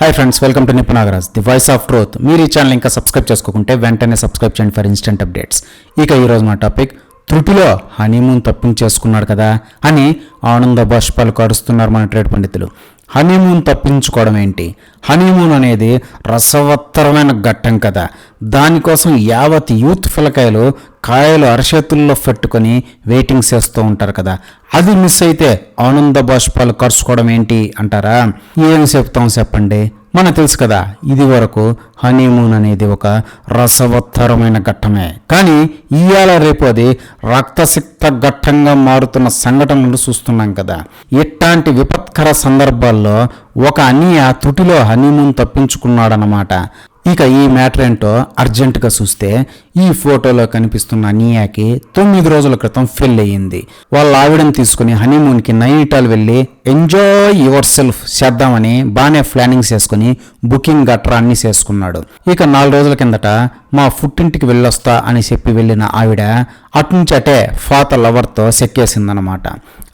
Hi friends welcome to Nipu Nagaraj the voice of truth మీరు ఈ channel ఇంకా subscribe చేసుకోకుంటే వెంటనే సబ్స్క్రైబ్ చేయండి ఫర్ ఇన్స్టెంట్ అప్డేట్స్ ఇక ఈరోజు మా టాపిక్ త్రుటిలో హనీమూన్ తప్పించేసుకున్నాడు కదా అని ఆనంద బాష్పాలు కరుస్తున్నారు మన ట్రేడ్ పండితులు. హనీమూన్ తప్పించుకోవడం ఏంటి? హనీమూన్ అనేది రసవత్తరమైన ఘట్టం కదా. దానికోసం యావత్ యూత్ పిల్లకాయలు కాయలు అరచేతుల్లో పెట్టుకొని వెయిటింగ్ చేస్తూ ఉంటారు కదా. అది మిస్ అయితే ఆనంద బాష్పాలు కరుచుకోవడం ఏంటి అంటారా? ఏం చెప్తాం చెప్పండి? మనకు తెలుసు కదా ఇది వరకు హనీమూన్ అనేది ఒక రసవత్తరమైన ఘట్టమే. కానీ ఇవాళ రేపు అది రక్తసిక్త ఘట్టంగా మారుతున్న సంఘటనలు చూస్తున్నాం కదా. ఇట్లాంటి విపత్కర సందర్భాల్లో ఒక అనియ తుటిలో హనీమూన్ తప్పించుకున్నాడనమాట ఇక ఈ మ్యాటర్ ఏంటో అర్జెంటుగా చూస్తే ఈ ఫోటోలో కనిపిస్తున్న నియాకి తొమ్మిది రోజుల క్రితం ఫెయిల్ అయ్యింది వాళ్ళ ఆవిడని తీసుకుని హనీమూన్కి నైనిటాల్ వెళ్ళి ఎంజాయ్ యువర్ సెల్ఫ్ చేద్దామని బాగానే ప్లానింగ్ చేసుకుని బుకింగ్ గట్రా అన్ని చేసుకున్నాడు. ఇక నాలుగు రోజుల కిందట మా పుట్టింటికి వెళ్ళొస్తా అని చెప్పి వెళ్ళిన ఆవిడ అట్నుంచి అటే ఫాత లవర్తో సెక్కేసిందనమాట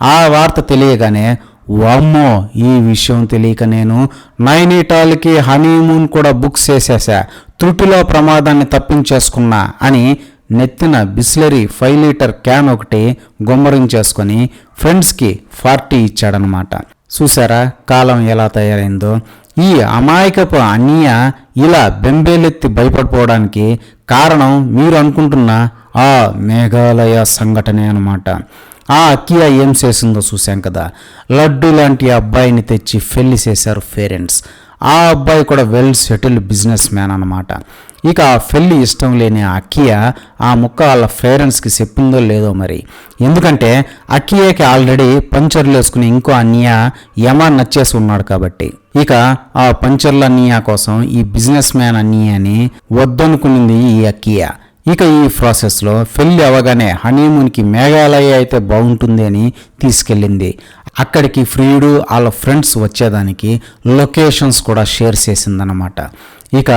ఆ వార్త తెలియగానే వామ్మో ఈ విషయం తెలియక నేను నైనిటాల్కి హనీమూన్ కూడా బుక్ చేసేసా. త్రుటిలో ప్రమాదాన్ని తప్పించేసుకున్నా అని నెత్తిన బిస్లరీ ఫైవ్ లీటర్ క్యాన్ ఒకటి గుమ్మరించేసుకొని ఫ్రెండ్స్కి పార్టీ ఇచ్చాడనమాట చూసారా కాలం ఎలా తయారైందో. ఈ అమాయకపు అన్నయ్య ఇలా బెంబేలెత్తి భయపడిపోవడానికి కారణం మీరు అనుకుంటున్న ఆ మేఘాలయ సంఘటనే అనమాట ఆ అక్కియా ఏం చేసిందో చూశాం కదా. లడ్డు లాంటి అబ్బాయిని తెచ్చి పెళ్ళి చేశారు పేరెంట్స్. ఆ అబ్బాయి కూడా వెల్ సెటిల్డ్ బిజినెస్ మ్యాన్ అనమాట ఇక ఆ పెళ్ళి ఇష్టం లేని ఆ అక్కియ ఆ ముక్క వాళ్ళ పేరెంట్స్కి చెప్పిందో లేదో మరి. ఎందుకంటే అక్కియకి ఆల్రెడీ పంచర్లు వేసుకుని ఇంకో అన్నయ్య యమా నచ్చేసి ఉన్నాడు కాబట్టి. ఇక ఆ పంచర్ల అన్నయ్య కోసం ఈ బిజినెస్ మ్యాన్ అన్నయ్యని వద్దనుకునింది ఈ అక్కియ. ఇక ఈ ప్రాసెస్లో పెళ్ళి అవగానే హనీమూన్కి మేఘాలయ అయితే బాగుంటుంది అని తీసుకెళ్ళింది. అక్కడికి ఫ్రీడు వాళ్ళ ఫ్రెండ్స్ వచ్చేదానికి లొకేషన్స్ కూడా షేర్ చేసిందనమాట ఇక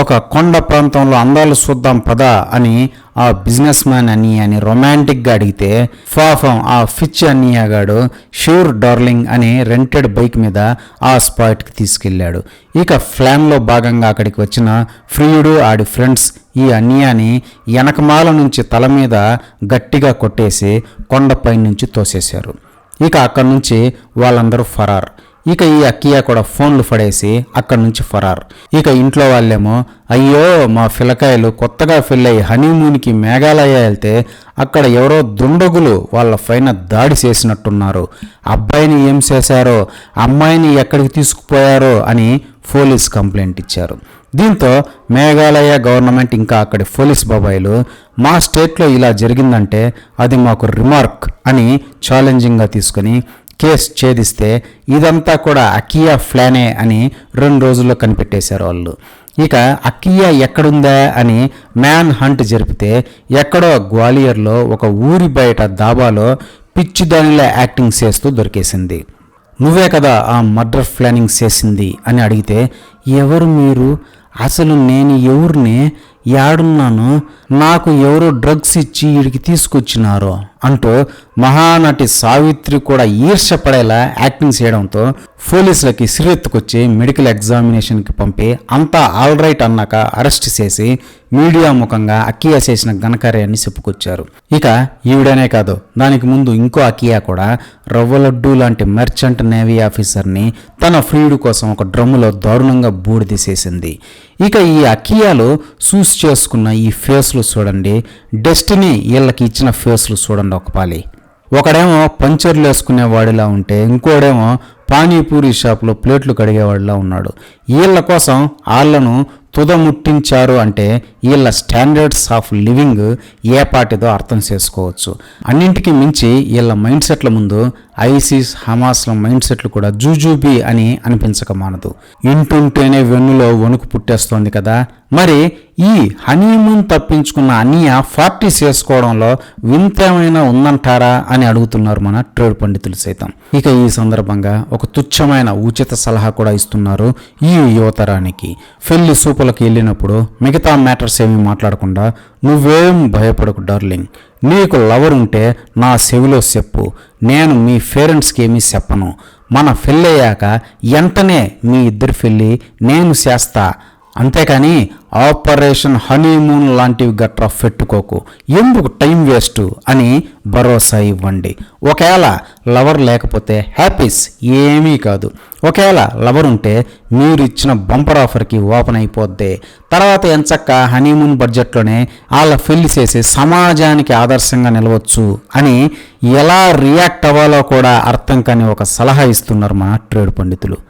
ఒక కొండ ప్రాంతంలో అందాలు చూద్దాం పద అని ఆ బిజినెస్ మ్యాన్ అని అని రొమాంటిక్గా అడిగితే ఫాఫం ఆ ఫిచ్ అన్నయ్యగాడు ష్యూర్ డార్లింగ్ అని రెంటెడ్ బైక్ మీద ఆ స్పాట్కి తీసుకెళ్ళాడు. ఇక ఫ్లాన్లో భాగంగా అక్కడికి వచ్చిన ఫ్రీయుడు ఆడి ఫ్రెండ్స్ ఈ అన్యాని వెనకమాల నుంచి తల మీద గట్టిగా కొట్టేసి కొండపై నుంచి తోసేశారు. ఇక అక్కడి నుంచి వాళ్ళందరూ ఫరార్. ఇక ఈ అక్కియా కూడా ఫోన్లు పడేసి అక్కడి నుంచి ఫరార్. ఇక ఇంట్లో వాళ్ళేమో అయ్యో మా పిల్లకాయలు కొత్తగా పెళ్ళయి హనీమూన్కి మేఘాలయ వెళ్తే అక్కడ ఎవరో దుండగులు వాళ్ళ పైన దాడి చేసినట్టున్నారు. అబ్బాయిని ఏం చేశారో అమ్మాయిని ఎక్కడికి తీసుకుపోయారో అని పోలీస్ కంప్లైంట్ ఇచ్చారు. దీంతో మేఘాలయ గవర్నమెంట్ ఇంకా అక్కడి పోలీస్ బాబాయిలు మా స్టేట్లో ఇలా జరిగిందంటే అది మాకు రిమార్క్ అని ఛాలెంజింగ్గా తీసుకుని కేసు ఛేదిస్తే ఇదంతా కూడా అకియా ఫ్లానే అని రెండు రోజుల్లో కనిపెట్టేశారు వాళ్ళు. ఇక అకియా ఎక్కడుందా అని మ్యాన్ హంట్ జరిపితే ఎక్కడో గ్వాలియర్లో ఒక ఊరి బయట దాబాలో పిచ్చిదానిలా యాక్టింగ్ చేస్తూ దొరికేసింది. నువ్వే కదా ఆ మర్డర్ ప్లానింగ్ చేసింది? అని అడిగితే ఎవరు మీరు? అసలు నేను ఎవరిని యాడున్నాను నాకు ఎవరో డ్రగ్స్ ఇచ్చి వీడికి తీసుకొచ్చినారో అంటూ మహానటి సావిత్రి కూడా ఈర్షపడేలా యాక్టింగ్ చేయడంతో పోలీసులకి సిరెత్తుకొచ్చి మెడికల్ ఎగ్జామినేషన్కి పంపి అంతా ఆల్ రైట్ అన్నాక అరెస్ట్ చేసి మీడియా ముఖంగా అకియా చేసిన ఘనకార్యాన్ని చెప్పుకొచ్చారు. ఇక ఈవిడనే కాదు దానికి ముందు ఇంకో అకియా కూడా రవ్వలడ్డు లాంటి మెర్చెంట్ నేవీ ఆఫీసర్ని తన ఫ్రీడు కోసం ఒక డ్రమ్ములో దారుణంగా బూడిదీసేసింది ఇక ఈ అకియాలు చూస్ చేసుకున్న ఈ ఫేస్లు చూడండి. డెస్టినీ వీళ్ళకి ఇచ్చిన ఫేస్లు చూడండి ఒక పాలి. ఒకడేమో పంచర్లు వేసుకునే వాడిలా ఉంటే ఇంకోడేమో పానీపూరి షాప్లో ప్లేట్లు కడిగేవాడిలా ఉన్నాడు. వీళ్ళ కోసం వాళ్ళను తుదముట్టించారు అంటే వీళ్ళ స్టాండర్డ్స్ ఆఫ్ లివింగ్ ఏ పాటిదో అర్థం చేసుకోవచ్చు. అన్నింటికి మించి వీళ్ళ మైండ్ సెట్ల ముందు ఐసిస్ హమాస్ల మైండ్ సెట్లు కూడా జూజూబీ అని అనిపించక మానదు. ఇంటుంటేనే వెన్నులో వణుకు పుట్టేస్తోంది కదా. మరి ఈ హనీమూన్ తప్పించుకున్న అన్నయ్య పార్టీ చేసుకోవడంలో వింతేమైనా ఉందంటారా అని అడుగుతున్నారు మన ట్రేడ్ పండితులు సైతం. ఇక ఈ సందర్భంగా ఒక తుచ్చమైన ఉచిత సలహా కూడా ఇస్తున్నారు ఈ యువతరానికి. పెళ్ళి సూపులకు వెళ్ళినప్పుడు మిగతా మ్యాటర్స్ ఏమీ మాట్లాడకుండా నువ్వేం భయపడకు డార్లింగ్ నీకు లవర్ ఉంటే నా చెవిలో చెప్పు. నేను మీ పేరెంట్స్కి ఏమీ చెప్పను. మన పెళ్ళయ్యాక వెంటనే మీ ఇద్దరి పెళ్ళి నేను చేస్తా. అంతేకాని ఆపరేషన్ హనీమూన్ లాంటివి గట్రా పెట్టుకోకు. ఎందుకు టైం వేస్ట్ అని భరోసా ఇవ్వండి. ఒకవేళ లవర్ లేకపోతే హ్యాపీస్ ఏమీ కాదు. ఒకవేళ లవర్ ఉంటే మీరు ఇచ్చిన బంపర్ ఆఫర్కి ఓపెన్ అయిపోద్ది. తర్వాత ఎంచక్క హనీమూన్ బడ్జెట్లోనే వాళ్ళ పెళ్ళి చేసి సమాజానికి ఆదర్శంగా నిలవచ్చు అని ఎలా రియాక్ట్ అవ్వాలో కూడా అర్థం కాని ఒక సలహా ఇస్తున్నారు మన ట్రేడ్ పండితులు.